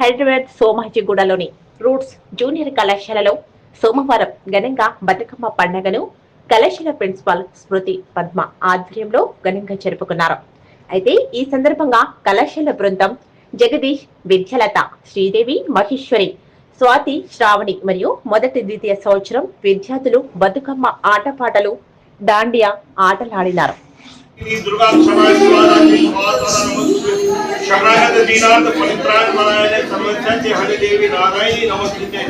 Hyderabad సోమాజిగూడలోని roots junior కళాశాలలో సోమవారం ఘనంగా బతుకమ్మ పండుగను కళాశాల ప్రిన్సిపాల్ స్మృతి పద్మ ఆధ్వర్యంలో ఘనంగా జరుపుకున్నారు. అయితే ఈ సందర్భంగా కళాశాల బృందం జగదీష్ విద్యలత శ్రీదేవి మహేశ్వరి స్వాతి శ్రావణి మరియు మొదటి ద్వితీయ సంవత్సరం విద్యార్థులు బతుకమ్మ ఆటపాటలు దాండియా ఆటలాడినారు. ಶರಣದ ದೀನಾಥ ಪವಿತ್ರಾಯ ಮನಾಯನೆ ಸರ್ವಜ್ಞೆ ಹರಿ ದೇವಿ ನಾರಾಯಣಿ ನಮಸ್ತೆ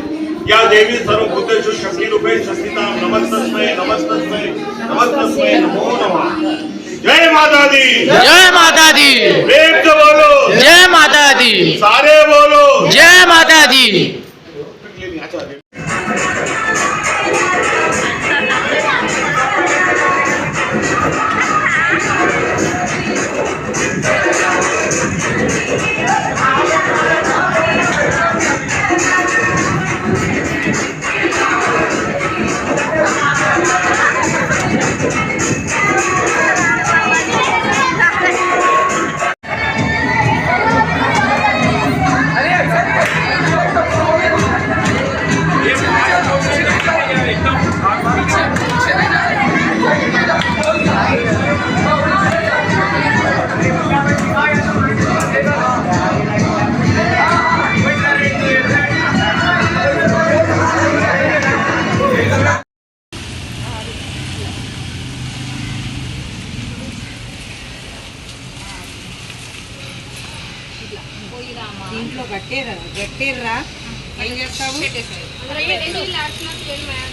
या देवी सर्वभूतेषु शक्तिरूपेण संस्थितां नमस्तस्मै नमस्तस्मै नमस्तस्मै नमो नमः जय माता दी जय माता दी वेद बोलो। जय माता दी सारे बोलो। जय माता दी దీంట్లో గట్టేరా గట్టేర్రా. ఏం చేస్తావు?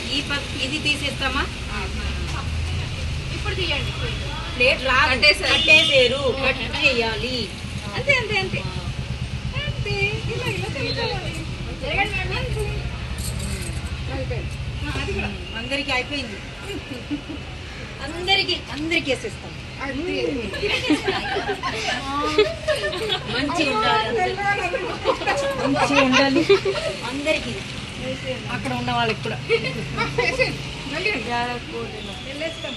ఈ ఇది తీసేస్తామా? ఇప్పుడు తీయండి ప్లేట్ రా కట్టేసేరు కట్టేయాలి అంతే అంతే అంతే. అంతే. ఇలా ఇలా అందరికి అయిపోయింది. అందరికి అందరికి వేసేస్తాం. మంచి ఉండాలి. మంచి ఉండాలి. అందరికి. అక్కడ ఉన్న వాళ్ళకి కూడా. వెళ్ళేస్తాము